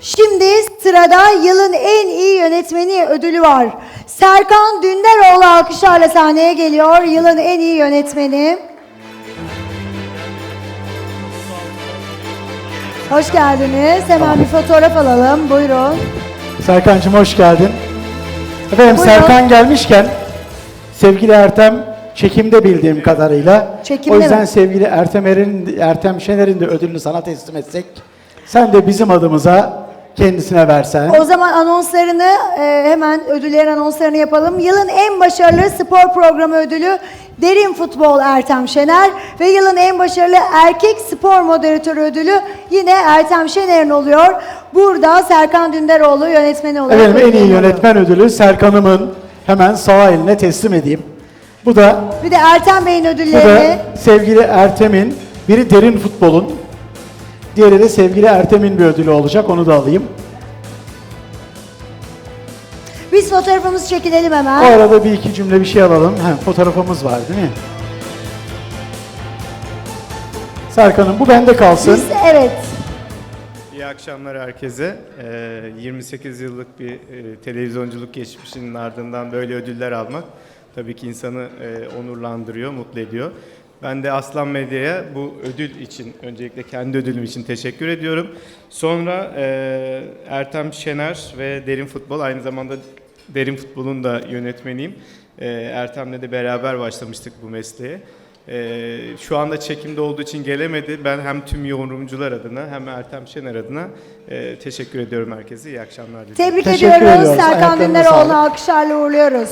sırada yılın en iyi yönetmeni ödülü var. Serkan Dündaroğlu alkışlarla sahneye geliyor. Yılın en iyi yönetmeni. Hoş geldiniz. Hemen bir fotoğraf alalım. Buyurun. Serkan'cığım hoş geldin. Efendim Buyurun. Serkan gelmişken sevgili Ertem çekimde bildiğim kadarıyla. Çekimde o yüzden mi? sevgili Ertem, Er'in, Ertem Şener'in de ödülünü sana teslim etsek. Sen de bizim adımıza kendisine versen. O zaman anonslarını e, hemen ödüllerin anonslarını yapalım. Yılın en başarılı spor programı ödülü Derin Futbol Ertem Şener ve yılın en başarılı erkek spor moderatörü ödülü yine Ertem Şener'in oluyor. Burada Serkan Dündaroğlu yönetmeni olarak. Efendim en iyi yönetmen ödülü Serkan'ımın hemen sağ eline teslim edeyim. Bu da Bir de Ertem Bey'in bu ödüllerini. da sevgili Ertem'in biri derin futbolun diğeri de sevgili Ertem'in bir ödülü olacak onu da alayım. Biz fotoğrafımızı çekilelim O hemen. arada bir iki cümle bir şey alalım. He, fotoğrafımız var değil mi? Serkan'ım bu bende kalsın. Biz evet. İyi akşamlar herkese. Ee, 28 yıllık bir e, televizyonculuk geçmişinin ardından böyle ödüller almak tabii ki insanı e, onurlandırıyor, mutlu ediyor. Ben de Aslan Medya'ya bu ödül için, öncelikle kendi ödülüm için teşekkür ediyorum. Sonra e, Ertem Şener ve Derin Futbol, aynı zamanda Derin Futbol'un da yönetmeniyim. E, Ertem'le de beraber başlamıştık bu mesleğe. Ee, şu anda çekimde olduğu için gelemedi. Ben hem tüm yorumcular adına hem Ertem Şener adına e, teşekkür ediyorum herkese. İyi akşamlar diliyorum. Tebrik Teşekkür ediyoruz. ediyoruz. Serkan Ayaklarına Dündaroğlu'nu sağlık. alkışlarla uğurluyoruz.